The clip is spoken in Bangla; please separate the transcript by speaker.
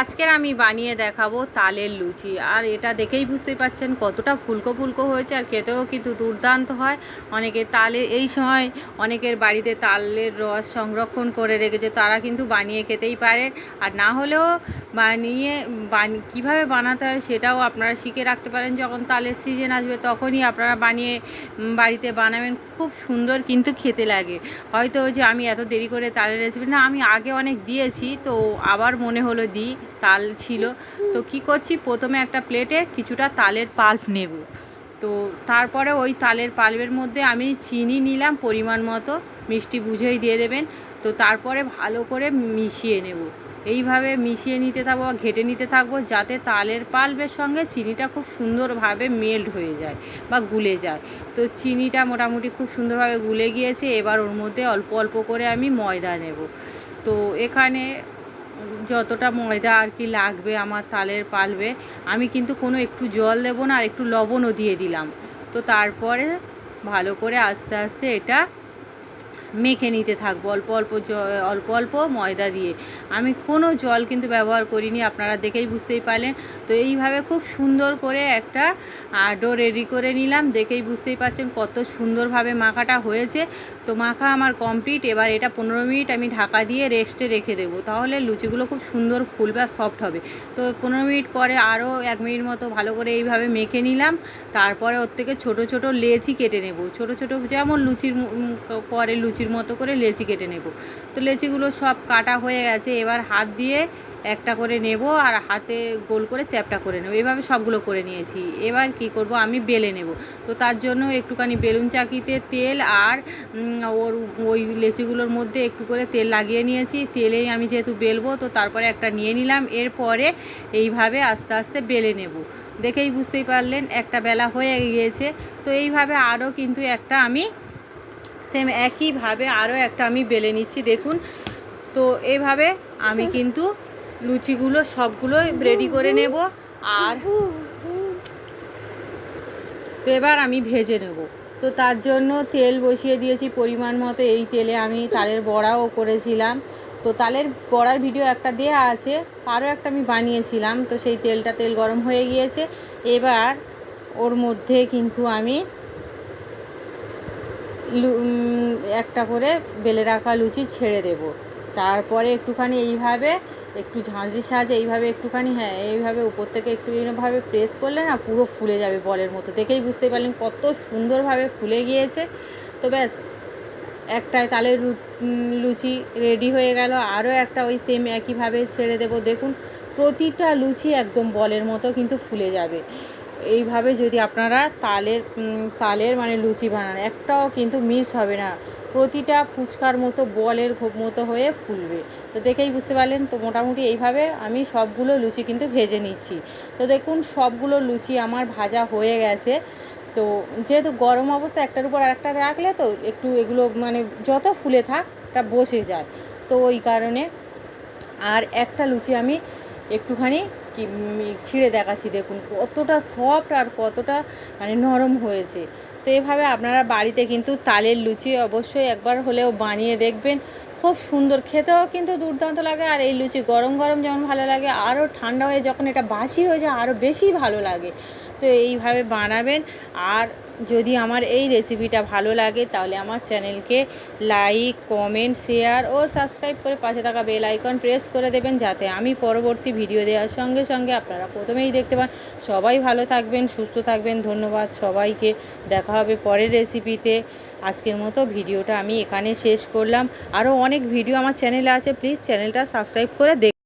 Speaker 1: আজকের আমি বানিয়ে দেখাবো তালের লুচি। আর এটা দেখেই বুঝতেই পারছেন কতটা ফুলকো ফুলকো হয়েছে আর খেতেও কিন্তু দুর্দান্ত হয়। অনেকে তালে, এই সময় অনেকের বাড়িতে তালের রস সংরক্ষণ করে রেখেছে, তারা কিন্তু বানিয়ে খেতেই পারে। আর না হলেও বানিয়ে, বানি, কীভাবে বানাতে হয় সেটাও আপনারা শিখে রাখতে পারেন। যখন তালের সিজন আসবে তখনই আপনারা বানিয়ে বাড়িতে বানাবেন। খুব সুন্দর কিন্তু খেতে লাগে। হয়তো যে আমি এত দেরি করে তালের রেসিপি না, আমি আগে অনেক দিয়েছি, তো আবার মনে হলো দিই। তাল ছিল। তো কি করছি? প্রথমে একটা প্লেটে কিছুটা তালের পাল্প নেব। তো তারপরে ওই তালের পাল্পের মধ্যে আমি চিনি নিলাম পরিমাণ মতো, মিষ্টি বুঝেই দিয়ে দেবেন। তো তারপরে ভালো করে মিশিয়ে নেব। এইভাবে মিশিয়ে নিতে থাকব বা ঘেটে নিতে থাকব যাতে তালের পাল্পের সঙ্গে চিনিটা খুব সুন্দরভাবে মেল্ট হয়ে যায় বা গুলে যায়। তো চিনিটা মোটামুটি খুব সুন্দরভাবে গুলে গিয়েছে। এবার ওর মধ্যে অল্প অল্প করে আমি ময়দা নেব। তো এখানে যতটা ময়দা আর কি লাগবে আমার তালের পালবে, আমি কিন্তু কোনো একটু জল দেবো না আর একটু লবণও দিয়ে দিলাম। তো তারপরে ভালো করে আস্তে আস্তে এটা মেখে নিতে থাকব, অল্প অল্প অল্প অল্প ময়দা দিয়ে। আমি কোনো জল কিন্তু ব্যবহার করিনি, আপনারা দেখেই বুঝতেই পারলেন। তো এইভাবে খুব সুন্দর করে একটা ডো রেডি করে নিলাম, দেখেই বুঝতেই পারছেন কত সুন্দরভাবে মাখাটা হয়েছে। তো মাখা আমার কমপ্লিট, এবার এটা পনেরো মিনিট আমি ঢাকা দিয়ে রেস্টে রেখে দেবো, তাহলে লুচিগুলো খুব সুন্দর ফুলবে আর সফট হবে। তো পনেরো মিনিট পরে আরও এক মিনিট মতো ভালো করে এইভাবে মেখে নিলাম, তারপরে ওর থেকে ছোট ছোট লেচি কেটে নেব। ছোট ছোট যেমন লুচির পরে পরে লুচির মতো করে লেচি কেটে নেব। তো লেচিগুলো সব কাটা হয়ে গেছে, এবার হাত দিয়ে একটা করে নেব আর হাতে গোল করে চ্যাপটা করে নেব। এভাবে সবগুলো করে নিয়েছি। এবার কি করব? আমি বেলে নেব। তো তার জন্য একটুখানি বেলুন চাকিতে তেল আর ওর, ওই লেচিগুলোর মধ্যে একটু করে তেল লাগিয়ে নিয়েছি। তেলেই আমি যেহেতু বেলবো, তো তারপরে একটা নিয়ে নিলাম। এরপরে এইভাবে আস্তে আস্তে বেলে নেব। দেখেই বুঝতেই পারলেন, একটা বেলা হয়ে গিয়েছে। তো এইভাবে আরও কিন্তু একটা আমি সেম একইভাবে আরও একটা আমি বেলে নিচ্ছি, দেখুন। তো এইভাবে আমি কিন্তু লুচিগুলো সবগুলো রেডি করে নেব আর এবার আমি ভেজে নেব। তো তার জন্য তেল বসিয়ে দিয়েছি পরিমাণ মতো। এই তেলে আমি তালের বড়াও করেছিলাম। তো তালের বড়ার ভিডিও একটা দেয়া আছে আরও একটা আমি বানিয়েছিলাম। তো সেই তেলটা তেল গরম হয়ে গিয়েছে। এবার ওর মধ্যে কিন্তু আমি একটা করে বেলে রাখা লুচি ছেড়ে দেব। তারপরে একটুখানি এইভাবে একটু ঝাঁঝরির সাহায্যে এইভাবে একটুখানি হ্যাঁ এইভাবে উপর থেকে একটু এইভাবে প্রেস করলে না পুরো ফুলে যাবে বলের মতো। দেখেই বুঝতে পারলেন কত সুন্দরভাবে ফুলে গিয়েছে। তো ব্যাস, একটা তালের লুচি রেডি হয়ে গেল। আরও একটা ওই সেম একইভাবে ছেড়ে দেব। দেখুন, প্রতিটা লুচি একদম বলের মতো কিন্তু ফুলে যাবে। এইভাবে যদি আপনারা তালের তালের মানে লুচি বানান, একটাও কিন্তু মিস হবে না। প্রতিটা ফুচকার মতো, বলের মতো হয়ে ফুলবে। তো দেখেই বুঝতে পারলেন, তো মোটামুটি এইভাবে আমি সবগুলো লুচি কিন্তু ভেজে নিচ্ছি। তো দেখুন, সবগুলো লুচি আমার ভাজা হয়ে গেছে। তো যেহেতু গরম অবস্থা, একটার উপর আরেকটা রাখলে তো একটু এগুলো মানে যত ফুলে থাক এটা বসে যায়। তো ওই কারণে আর একটা লুচি আমি একটুখানি কি ছিঁড়ে দেখাচ্ছি, দেখুন, কতটা সফট আর কতটা মানে নরম হয়েছে। তো এভাবে আপনারা বাড়িতে কিন্তু তালের লুচি অবশ্যই একবার হলেও বানিয়ে দেখবেন। খুব সুন্দর, খেতেও কিন্তু দুর্দান্ত লাগে আর এই লুচি গরম গরম যেমন ভালো লাগে, আরও ঠান্ডা হয়ে যখন এটা বাসি হয়ে যায়, আরও বেশি ভালো লাগে। তো এইভাবে বানাবেন। আর যদি আমার এই রেসিপিটা ভালো লাগে, তাহলে আমার চ্যানেলকে লাইক কমেন্ট শেয়ার ও সাবস্ক্রাইব করে পাশে থাকা বেল আইকন প্রেস করে দেবেন, যাতে আমি পরবর্তী ভিডিও দেওয়ার সঙ্গে সঙ্গে আপনারা প্রথমেই দেখতে পান। সবাই ভালো থাকবেন, সুস্থ থাকবেন। ধন্যবাদ সবাইকে। দেখা হবে পরের রেসিপিতে আজকের মতো ভিডিওটা আমি এখানে শেষ করলাম। আরও অনেক ভিডিও আমার চ্যানেলে আছে। প্লিজ চ্যানেলটা সাবস্ক্রাইব করে দেখ